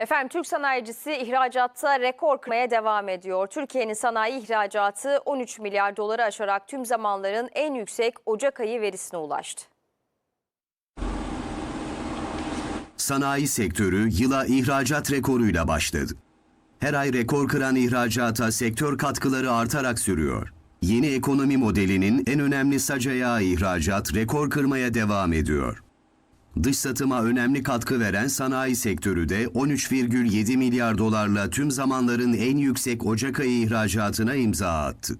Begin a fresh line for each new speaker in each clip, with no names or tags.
Efendim Türk sanayicisi ihracatta rekor kırmaya devam ediyor. Türkiye'nin sanayi ihracatı 13 milyar doları aşarak tüm zamanların en yüksek Ocak ayı verisine ulaştı.
Sanayi sektörü yıla ihracat rekoruyla başladı. Her ay rekor kıran ihracata sektör katkıları artarak sürüyor. Yeni ekonomi modelinin en önemli sac ayağı ihracat rekor kırmaya devam ediyor. Dış satıma önemli katkı veren sanayi sektörü de 13,7 milyar dolarla tüm zamanların en yüksek Ocak ayı ihracatına imza attı.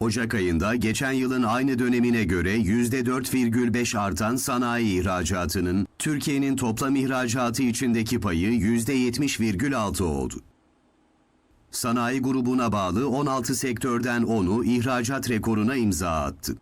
Ocak ayında geçen yılın aynı dönemine göre %4,5 artan sanayi ihracatının Türkiye'nin toplam ihracatı içindeki payı %70,6 oldu. Sanayi grubuna bağlı 16 sektörden 10'u ihracat rekoruna imza attı.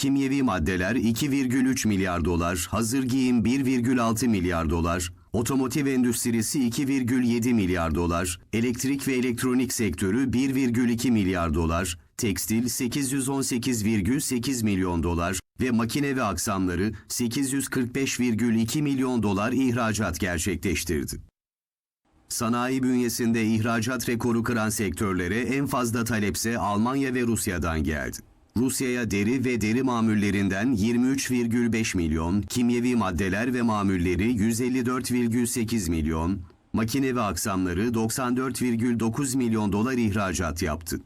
Kimyevi maddeler 2,3 milyar dolar, hazır giyim 1,6 milyar dolar, otomotiv endüstrisi 2,7 milyar dolar, elektrik ve elektronik sektörü 1,2 milyar dolar, tekstil 818,8 milyon dolar ve makine ve aksamları 845,2 milyon dolar ihracat gerçekleştirdi. Sanayi bünyesinde ihracat rekoru kıran sektörlere en fazla talepse Almanya ve Rusya'dan geldi. Rusya'ya deri ve deri mamullerinden 23,5 milyon, kimyevi maddeler ve mamulleri 154,8 milyon, makine ve aksamları 94,9 milyon dolar ihracat yaptı.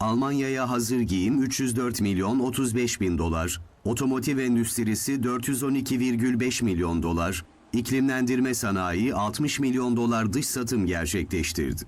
Almanya'ya hazır giyim 304 milyon 35 bin dolar, otomotiv endüstrisi 412,5 milyon dolar, iklimlendirme sanayi 60 milyon dolar dış satım gerçekleştirdi.